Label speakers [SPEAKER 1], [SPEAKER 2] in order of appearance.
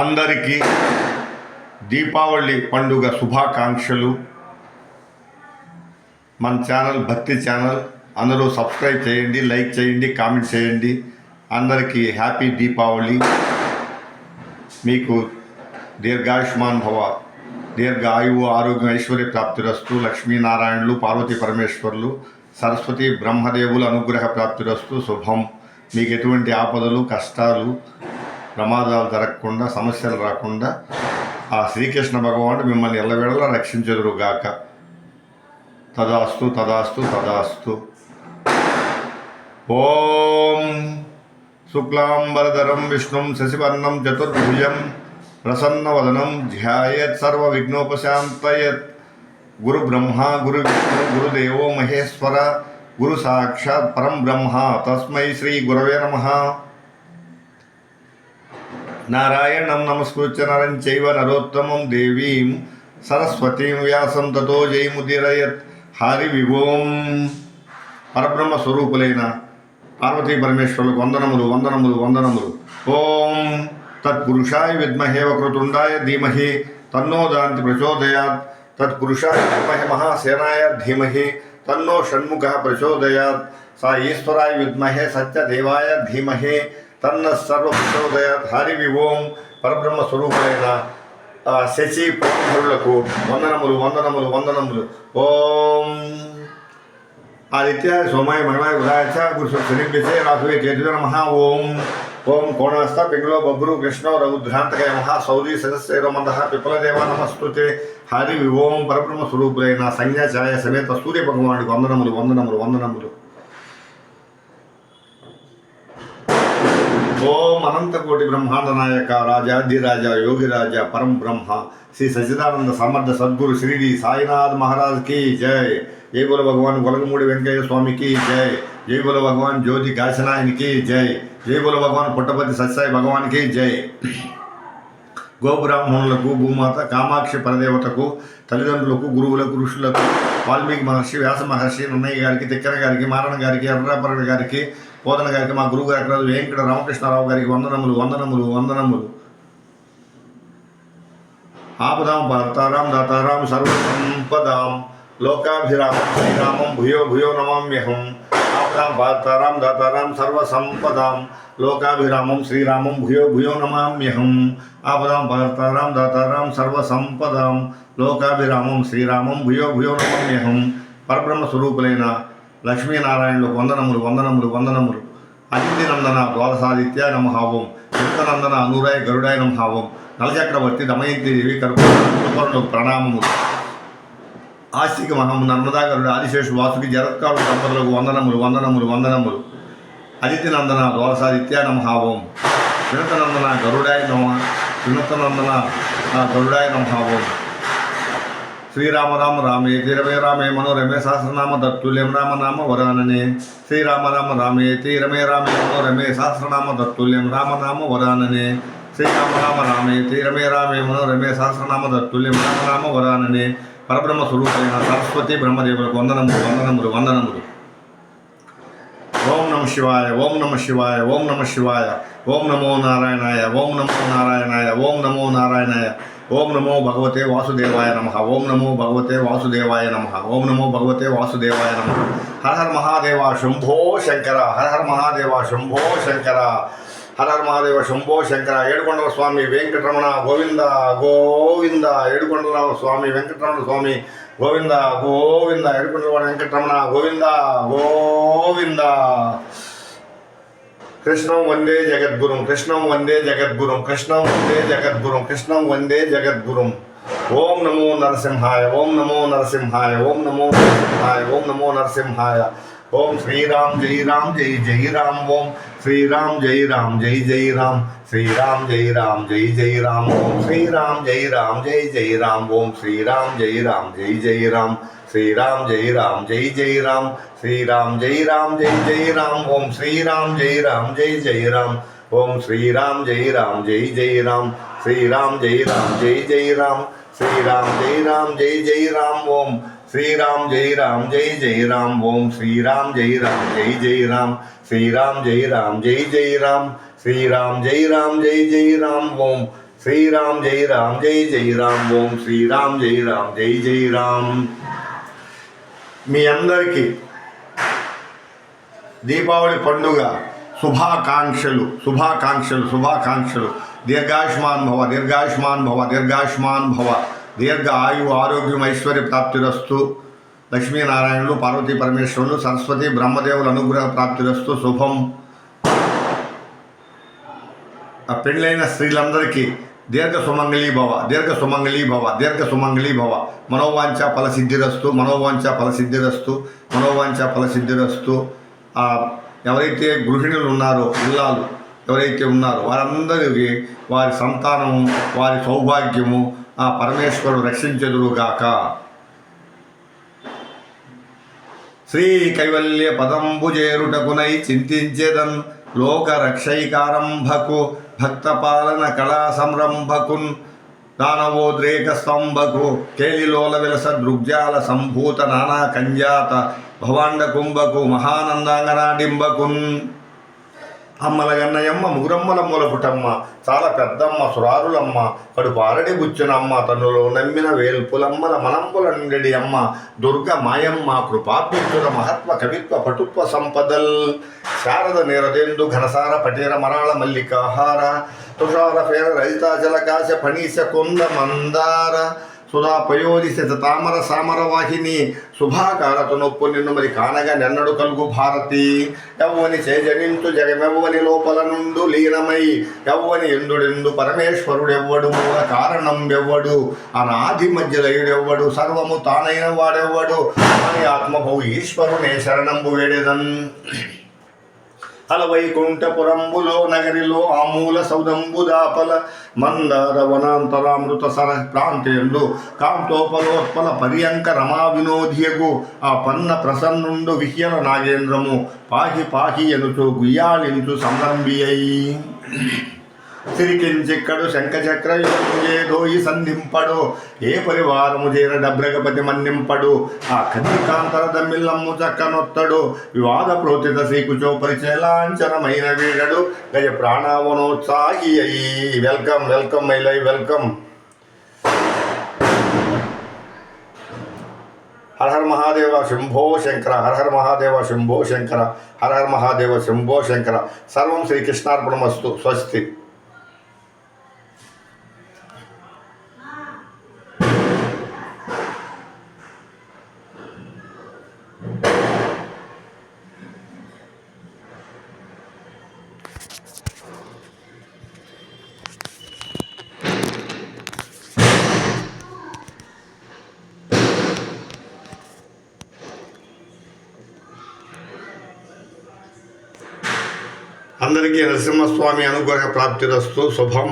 [SPEAKER 1] అందరికీ దీపావళి పండుగ శుభాకాంక్షలు మన ఛానల్ భక్తి ఛానల్ అందరూ సబ్స్క్రైబ్ చేయండి లైక్ చేయండి కామెంట్ చేయండి అందరికీ హ్యాపీ దీపావళి మీకు దీర్ఘాయుష్మాన్ భవ దీర్ఘ ఆయువు ఆరోగ్యం ఐశ్వర్య ప్రాప్తిరస్తు లక్ష్మీనారాయణులు పార్వతీ పరమేశ్వరులు సరస్వతి బ్రహ్మదేవుల అనుగ్రహ ప్రాప్తిరస్తు శుభం మీకు ఎటువంటి ఆపదలు కష్టాలు ప్రమాదాలు జరగకుండా సమస్యలు రాకుండా ఆ శ్రీకృష్ణ భగవానుడు మిమ్మల్ని ఎల్లవేళలా గాక తదాస్తు తదాస్తు తదాస్తు ఓం శుక్లాంబరధరం విష్ణుం శశివర్ణం చతుర్భుజం ప్రసన్నవదనం ధ్యాయత్ సర్వ విఘ్నోపశాంతయత్ గురు బ్రహ్మ గురు విష్ణు గురుదేవో మహేశ్వర గురు సాక్షాత్ పరం బ్రహ్మ తస్మై శ్రీ గురవే నమ నారాయణం నమస్కృత్య నరం చైవ నరోత్తమం దేవీం సరస్వతీం వ్యాసం తతో జయముదిరయత్ హరి విభోం పరబ్రహ్మ స్వరూపులైన పార్వతీ పరమేశ్వరులకు వందనములు వందనములు వందనములు ఓం తత్పురుషాయ విద్మహే వక్రతుండాయ ధీమహి తన్నో దాంతి ప్రచోదయాత్ తత్పురుషాయ విద్మహే మహాసేనాయ ధీమహి తన్నో షణ్ముఖ ప్రచోదయాత్ సా ఈశ్వరాయ విద్మహే సత్యదేవాయ ధీమహే ತನ್ನ సర్వప్రసోదయ హరివి ఓం పరబ్రహ్మ స్వరూపమైన శశి ప్రతిభులకు వందనములు వందనములు వందనములు ఓం ఆదిత్య సోమాయ మహిమాయ ఉదాయచ గురు సరిగ్భిసే రాఘవే చేతుల నమ ఓం ఓం కోణాస్త పింగళో బబ్రు కృష్ణ రఘుద్రాంతకయ మహా సౌదీ సౌరీ మంద పిపలదేవ నమస్తుతే హరి విభోం పరబ్రహ్మ స్వరూపులైన సంజ్ఞాచాయ సమేత సూర్య భగవానుడికి వందనములు వందనములు వందనములు ఓం అనంతకోటి బ్రహ్మాండ నాయక రాజాధిరాజ యోగిరాజ పరం బ్రహ్మ శ్రీ సచిదానంద సమర్థ సద్గురు శ్రీడి సాయినాథ్ మహారాజ్కి జై జై బోల భగవాన్ గొలగమూడి వెంకయ్య స్వామికి జై జై భగవాన్ జ్యోతి కాశనాయనికి జై జై భగవాన్ పుట్టపతి సత్సాయి భగవాన్కి జై గోబ్రాహ్మణులకు భూమాత కామాక్షి పరదేవతకు తల్లిదండ్రులకు గురువులకు ఋషులకు వాల్మీకి మహర్షి వ్యాస మహర్షి నన్నయ్య గారికి తిక్కన గారికి మారణ గారికి ఎర్రాపరణ గారికి పోదన గారికి మా గురువు గారి వెంకట రామకృష్ణారావు గారికి వందనములు వందనములు వందనములు ఆపదాం భర్తారాం దాతారాం సర్వసంపదాం లోకాభిరామం శ్రీరామం భూయో భూయో నమామ్యహం వార్తారాం దాతారాం సర్వసంపదాం లోకాభిరామం శ్రీరామం భూయో భూయో నమామ్యహం ఆపదాం భర్తారాం దాతారాం సర్వసంపదాం లోకాభిరామం శ్రీరామం భూయో భూయో నమామ్యహం పరబ్రహ్మ స్వరూపులైన లక్ష్మీనారాయణులు వందనములు వందనములు వందనములు నందన ద్వాదసాదిత్య నమహావం నందన అనురాయ గరుడాయ నమహావం నలచక్రవర్తి దమయంతి దేవి కరుపు ప్రణామములు ఆస్తికి మహము నర్మదాగరుడు ఆదిశేషు వాసుకి జరత్కారు దంపతులకు వందనములు వందనములు వందనములు అదితి నందన దోరసాదిత్యా నమహావం నందన గరుడాయ నమ నందన గరుడాయ నమహావం శ్రీరామ రామ రామే తీరమే రామే మనోరమే సహస్రనామ దత్తుల్యం రామ నామ వరాననే శ్రీరామ రామ రామే తీరమే రామే మనోరమే సహస్రనామ దత్తుల్యం రామ నామ వరాననే శ్రీరామ రామ రామే తీరమే రామే మనోరమే సహస్రనామ దత్తుల్యం రామ నామ వరాననే పరబ్రహ్మ స్వరూపైన సరస్వతి బ్రహ్మదేవుల వందనములు వందనములు వందనములు ఓం నమ శివాయ ఓం నమ శివాయ ఓం నమ శివాయ ఓం నమో నారాయణాయ ఓం నమో నారాయణాయ ఓం నమో నారాయణాయ ఓం నమో భగవతే వాసుదేవాయ నమ ఓం నమో భగవతే వాసుదేవాయ నమ ఓం నమో భగవతే వాసుదేవాయ నమ హర హర మహాదేవ శంభో శంకర హర హర మహాదేవ శంభో శంకర ಹರರ್ ಮಹಾದೇವ ಶಂಭೋ ಶಂಕರ ಏಳ್ಕೊಂಡವ ಸ್ವಾಮಿ ವೆಂಕಟರಮಣ ಗೋವಿಂದ ಗೋವಿಂದ ಏಳ್ಕೊಂಡರಾವ ಸ್ವಾಮಿ ವೆಂಕಟರಮಣ ಸ್ವಾಮಿ ಗೋವಿಂದ ಗೋವಿಂದ ಏಳ್ಕೊಂಡರ ವೆಂಕಟರಮಣ ಗೋವಿಂದ ಗೋವಿಂದ ಕೃಷ್ಣಂ ಒಂದೇ ಜಗದ್ಗುರುಂ ಕೃಷ್ಣಂ ಒಂದೇ ಜಗದ್ಗುರುಂ ಕೃಷ್ಣಂ ಒಂದೇ ಜಗದ್ಗುರುಂ ಕೃಷ್ಣಂ ಒಂದೇ ಜಗದ್ಗುರುಂ ಓಂ ನಮೋ ನರಸಿಂಹಾಯ ಓಂ ನಮೋ ನರಸಿಂಹಾಯ ಓಂ ನಮೋ ನರಸಿಂಹಾಯ ಓಂ ನಮೋ ನರಸಿಂಹಾಯ ஓம் ஸ்ரீராம் ஜெய் ராம் ஜெய் ஜெய் ராம் ஓம் ஸ்ரீராம் ஜெய் ராம் ஜெய் ஜெய் ராம் ஸ்ரீராம் ஜெய் ராம் ஜெய் ஜெய் ராம் ஓம் ஸ்ரீராம் ஜெய் ராம் ஜெய் ஜெய் ராம் ஓம் ஸ்ரீராம் ஜெய் ராம் ஜெய் ஜெய் ராம் ஸ்ரீராம் ஜெய் ராம் ஜெய் ஜெய் ராம் ஸ்ரீராம் ஜெய் ராம் ஜெய் ஜெய் ராம் ஓம் ஸ்ரீராம் ஜெய் ராம் ஜெய் ஜெய் ராம் ஓம் ஸ்ரீராம் ஜெய் ராம் ஜெய் ஜெய் ராம் ஸ்ரீராம் ஜெய் ராம் ஜெய் ஜெய் ராம் ஸ்ரீராம் ஜெய் ராம் ஜெய் ஜெய் ராம் ஓம் श्रीराम जय राम जय जय राम ओम श्रीराम जय राम जय जय राम श्रीराम जय राम जय जय राम श्रीराम जय राम जय जय राम ओम श्रीराम जय राम जय जय राम ओम श्रीराम जय राम जय जय राम మీ అందరికీ దీపావళి పండుగ శుభాకాంక్షలు శుభాకాంక్షలు శుభాకాంక్షలు దీర్ఘాయుష్మాన్ భవ దీర్ఘాయుష్మాన్ భవ దీర్ఘాయుష్మాన్ భవ దీర్ఘ ఆయు ఆరోగ్యం ఐశ్వర్య ప్రాప్తిరస్తు లక్ష్మీనారాయణులు పార్వతీ పరమేశ్వరులు సరస్వతి బ్రహ్మదేవుల అనుగ్రహ ప్రాప్తిరస్తు శుభం ఆ పెళ్ళైన స్త్రీలందరికీ దీర్ఘ భవ దీర్ఘ సుమంగళీభవ దీర్ఘ భవ మనోవాంఛ ఫలసిద్ధిరస్తు మనోవాంఛ ఫలసిద్ధిరస్తు మనోవాంఛ ఫలసిద్ధిరస్తు ఎవరైతే గృహిణులు ఉన్నారో ఇల్లాలు ఎవరైతే ఉన్నారో వారందరికి వారి సంతానము వారి సౌభాగ్యము ఆ పరమేశ్వరుడు రక్షించదురుగాక శ్రీ కైవల్య పదంబు చేరుటకునై చింతించేదన్ లోక రక్షైకారంభకు భక్తపాలన కళా సంరంభకున్ దానవోద్రేక స్తంభకు కేలిలోల విలస దృగ్జాల సంభూత నానా కంజాత భవాండ కుంభకు మహానందాంగనాడింబకున్ అమ్మల గన్నయమ్మ ముగురమ్మల మూలపుటమ్మ చాలా పెద్దమ్మ సురారులమ్మ బుచ్చిన అమ్మ తనులో నమ్మిన వేల్పులమ్మల మలంపులంగడి అమ్మ దుర్గ మాయమ్మ కృపాపిత్తుల మహత్వ కవిత్వ పటుత్వ సంపదల్ శారద నేరదేందు ఘనసార పటేర మరాళ మల్లికాహార తుషార పేర ఫేర కాశ ఫణీశ కుంద మందార సుధా పయోదిశత తామర సామరవాహిని శుభాకారత నొప్పు నిన్ను మరి కానగా నెన్నడు కలుగు భారతి ఎవ్వని చేజనింతు జగమెవ్వని లోపల నుండు లీనమై ఎవ్వని పరమేశ్వరుడు పరమేశ్వరుడెవ్వడు మూల కారణం ఎవ్వడు అనాది మధ్యలయుడెవ్వడు సర్వము తానైన వాడెవ్వడు అని ఆత్మభౌ ఈశ్వరునే శరణంబు వేడేదన్ హలవైకుంఠపురంబులో నగరిలో ఆమూల సౌదంబుదాపల మందార వనాంతరామృత సర ప్రాంతేందు కాంతోపలోత్పల పర్యంక రమా వినోధియగు ఆ పన్న ప్రసన్నుండు విహ్యల నాగేంద్రము పాహి పాహి ఎనుచు గుయ్యాళించు సంరంభియై సిరికించిక్కడు శంఖచక్ర ఏదో ఈ సంధింపడు ఏ పరివారము చేర డబ్రగపతి మన్నింపడు ఆ కదికాంతర దమ్మిల్లమ్ము చక్కనొత్తడు వివాద ప్రోతిత శ్రీకుచో పరిచయలాంఛనమైన వీడడు గజ ప్రాణావనోత్సాహి అయి వెల్కమ్ వెల్కమ్ మైలై వెల్కమ్ హరహర మహాదేవ శంభో శంకర హరహర మహాదేవ శంభో శంకర హరహర మహాదేవ శంభో శంకర సర్వం శ్రీకృష్ణార్పణమస్తు స్వస్తి అందరికీ నరసింహస్వామి అనుగ్రహ ప్రాప్తిరస్తు శుభం